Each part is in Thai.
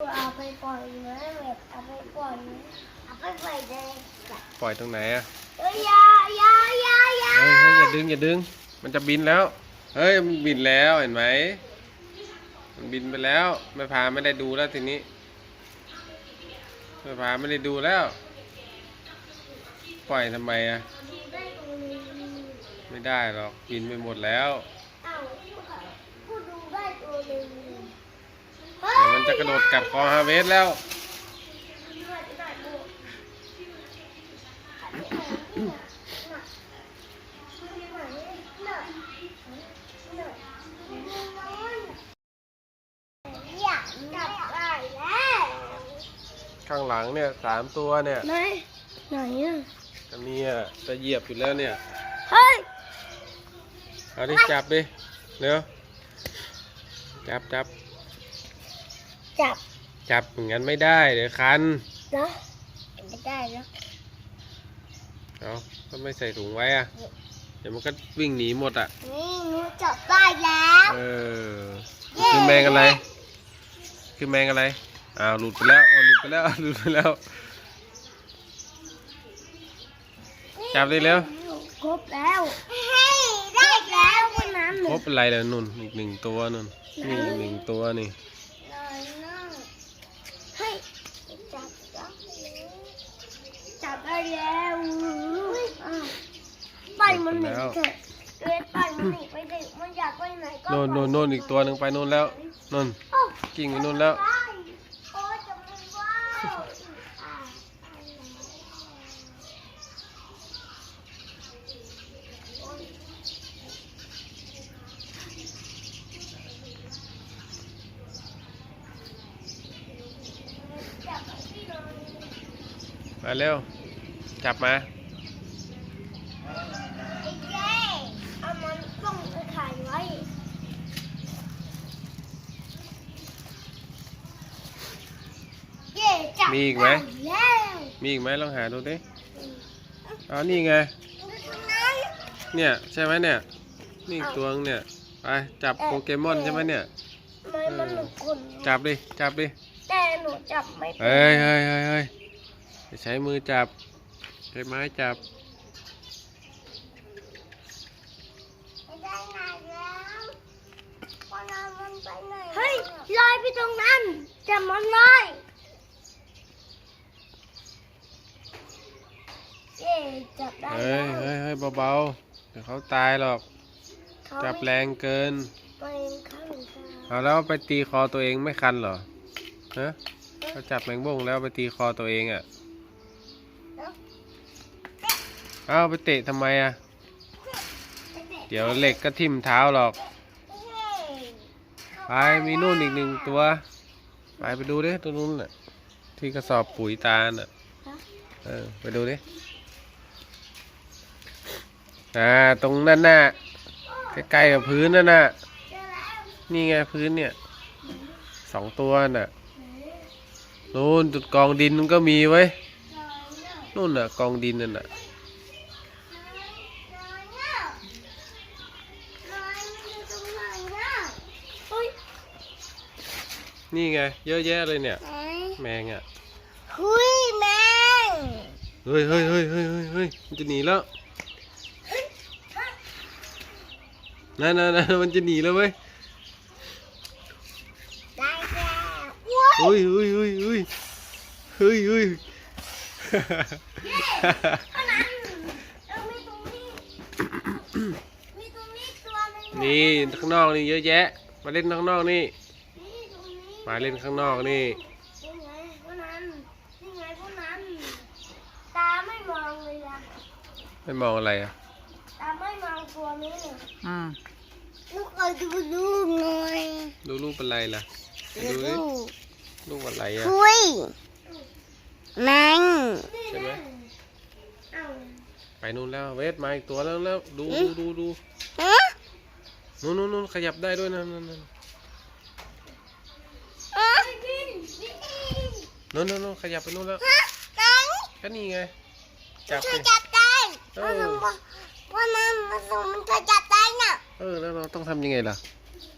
เอาไปปล่อยนะแบบเอาไปปล่อยนะเอาไปปล่อยเลยปล่อยตรงไหนอะเอ้ยอยาอยาอยาอยาเฮ้ยเฮ้ยอย่าดึงอย่าดึง มันจะบินแล้ว เฮ้ยมันบินแล้วเห็นไหม มันบินไปแล้วไม่พาไม่ได้ดูแล้วทีนี้ไม่พาไม่ได้ดูแล้ว ปล่อยทำไมอะได้ตัวหนึงไม่ได้หรอกบินไปหมดแล้ว เอ้าผู้ดูได้ตัวหนึง เดี๋ยวมัน จะกระโดดกัดคอฮาเวสแล้วอยากจับได้แล้ว ข้างหลังเนี่ยสามตัวเนี่ยไหนไหนอะอันนี้อะจะเหยียบอยู่แล้วเนี่ย เฮ้ย เอาดิจับดิ เร็ว จับจับ จับจับอย่างนั้นไม่ได้เดี๋ยวคันนะไม่ได้แล้วเอาก็ไม่ใส่ถุงไว้อะเดี๋ยวมันก็วิ่งหนีหมดอะนี่หนูจับได้แล้วเออคือแมงอะไรคือแมงอะไรอ้าวหลุดไปแล้วอ๋อหลุดไปแล้วหลุดไปแล้วจับได้แล้วครบแล้วเฮ้ยได้แล้ววันนั้นครบอะไรแล้วนุ่นอีกหนึ่งตัวนุ่นนี่อีกหนึ่งตัวนี่ เลยนะเฮ้ยจับจับจับได้ แล้วอ้าวไปมันหนีเถอะเรียนไปมันหนีไปเถอะมันอยากไปไหนก็โน่นโน่นโน่นอีกตัวหนึ่งไปโน่นแล้วนุ่นโอ้กิ่งไปโน่นแล้วได้โอ้จะไม่ว้าวอ่ามาเร็ว จับมาไอ้เจ๊เอามันต้องไปขายไว้เจ๊จับมีอีกไหมด้แล้วมีอีกไหมลองหาดูดิอ๋อนี่ไง เนี่ยใช่ไหมเนี่ย นี่อีกตัวนึงเนี่ย ไปจับโปเกมอนใช่ไหมเนี่ยไม่มันหนุกคนจับดิ จับดิ แต่หนูจับไม่เป็นเฮ้ยเฮ้ยเฮ้ยเฮ้ยอย่าใช้มือจับใช้ไม้จับไม่ได้ไงแล้ววันนั้นมันไปไหนเฮ้ยลอยไปตรงนั้นจับมันเลยเย้จับได้เฮ้ยแล้วเฮ้ยเฮ้ยเบาๆเดี๋ยวเขาตายหรอกเขาจับแรงเกินไปข้างทางเอาแล้วไปตีคอตัวเองไม่คันเหรอฮะเขาจับแมงบ้งแล้วไปตีคอตัวเองอะ เอาไปเตะทำไมอะ เดี๋ยวเหล็กก็ทิ่มเท้าหรอก ไปมีนู่นอีกหนึ่งตัว ไปไปดูดิตรงนู้นน่ะ ที่กระสอบปุ๋ยตาลน่ะ เออ ไปดูดิ อ่า ตรงนั้นน่ะ ใกล้ๆกับพื้นนั่นน่ะ นี่ไงพื้นเนี่ย สองตัวน่ะนู่นจุดกองดินมันก็มีไว้ยนู่นน่ะ กองดินนั่นน่ะ นี่ไง เยอะแยะเลยเนี่ย แมงอะคุยแมงเฮ้ยเฮ้ยเฮ้ยเฮ้ยเฮ้ยเฮ้ยมันจะหนีแล้วนั่นนั่นนั่นมันจะหนีแล้วเว้ยได้แล้วว้ายเฮ้ยเฮ้ยเฮ้ยเฮ้ยเฮ้ยเฮ้ยอันนั้นเออมีตรงนี้มีตรงนี้ตัวหนึงนี่ข้างนอกนี่เยอะแยะ มาเล่นข้างนอกนี่นี่ตรงนี้ มาเล่นข้างนอกนี่นี่ไงพวกนั้นนี่ไงพวกนั้น ตาไม่มองเลยอะไม่มองอะไรอะตาไม่มองตัวนี้เลยอืมลูกเอ้ยดูลูกหน่อยดูรูปอะไรล่ะไปดูดิรูปอะไรอะคุยแมงใช่ไหมเอ้าไปนู่นแล้วเวทมาอีกตัวแล้วแล้วดูดูดูดูฮะนู่นนู่นนู่นขยับได้ด้วยนะนั่นนั่น ฮะ นู่นนู่นนู่นขยับไปนู่นแล้วฮะไหนก็นี่ไง จับช่วสิยจับได้เอเพราะอมันว่าเพราะมันมันมันช่วยจับได้น่ะ เออ แล้วเราต้องทำยังไงล่ะ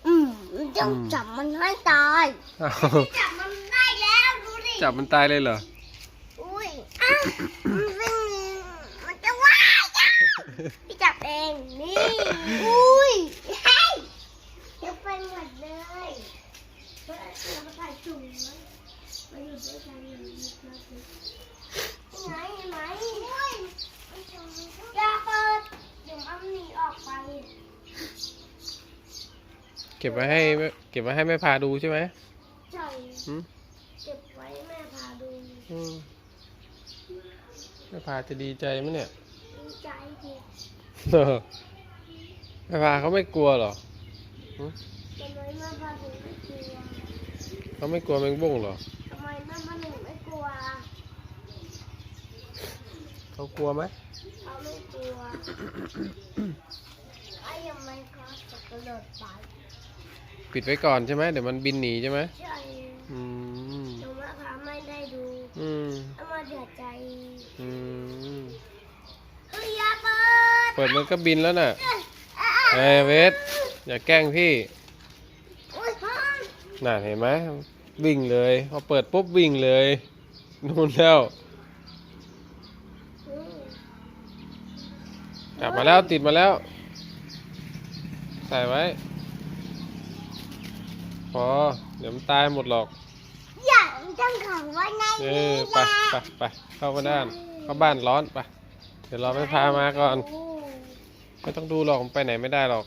อืมมันต้องอืม จับมันให้ตาย อ้าวจับมันได้จับมันตายเลยเหรอ อุ้ยอ้าวมันวิ่งมันจะว่ายอะพี่จับเอง นี่ อุ้ย เปิดเดี๋ยวมันหนีออกไปเก็บไว้ให้แม่เก็บไว้ให้แม่พาดูใช่ไหมใจอืมเก็บไว้แม่พาดูอืมแม่พาจะดีใจไหมเนี่ยดีใจดิเออแม่พาเขาไม่กลัวเหรอหึทำไมแม่พาถึงไม่กลัวเขาไม่กลัวแมงบ้งเหรอ ทำไมแม่พาถึงไม่กลัว เขากลัวไหมเขาไม่กลัวไอ้ยังไม่ก็จะกระโดดไปปิดไว้ก่อนใช่ไหมเดี๋ยวมันบินหนีใช่ไหมใช่อืมหนูแม่พาไม่ได้ดูอืมเอามาเดือดใจอืมเฮ้ยอย่าเปิดเปิดมันก็บินแล้วน่ะเอ้ยเอ้ยเวทอย่าแกล้งพี่อุ้ยพ่อน่ะเห็นไหมวิ่งเลยพอเปิดปุ๊บวิ่งเลยนู่นแล้ว อืม จับมาแล้วติดมาแล้ว ใส่ไว้ พอ เดี๋ยวมันตายหมดหรอก อย่าจังขังไว้ในเอนี้อไปไปไปเข้ามาด้านเข้าบ้านร้อนไป เดี๋ยวเราไปพามาก่อนโไม่ต้องดูหรอกมันไปไหนไม่ได้หรอก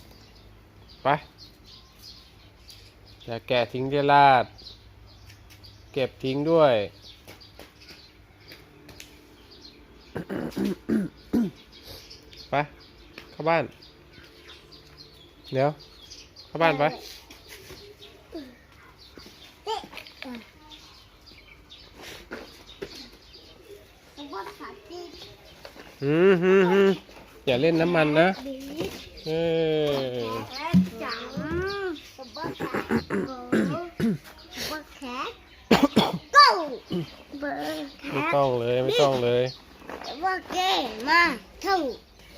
ไป อย่าแกะทิ้งเจลาด เก็บทิ้งด้วย ไปเข้าบ้าน เดี๋ยว เข้าบ้านไปเอ๊ะอะผมว่าขาดที่อืมฮึฮึอย่าเล่นน้ำมันนะดีเออแคทจังผมว่าแคทโก้ผมว่าแคทโก้เบอร์แคไม่ทต้องเลย ไม่ต้องเลยผมว่าเก่งมากเท่า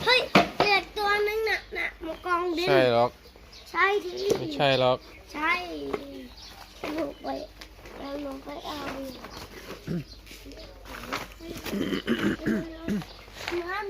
เฮ้ยเหลือตัวนึงน่ะน่ะมากองดินใช่หรอกใช่ทีไม่ใช่หรอกใช่หนูไปแล้วหนูไปเอานั่น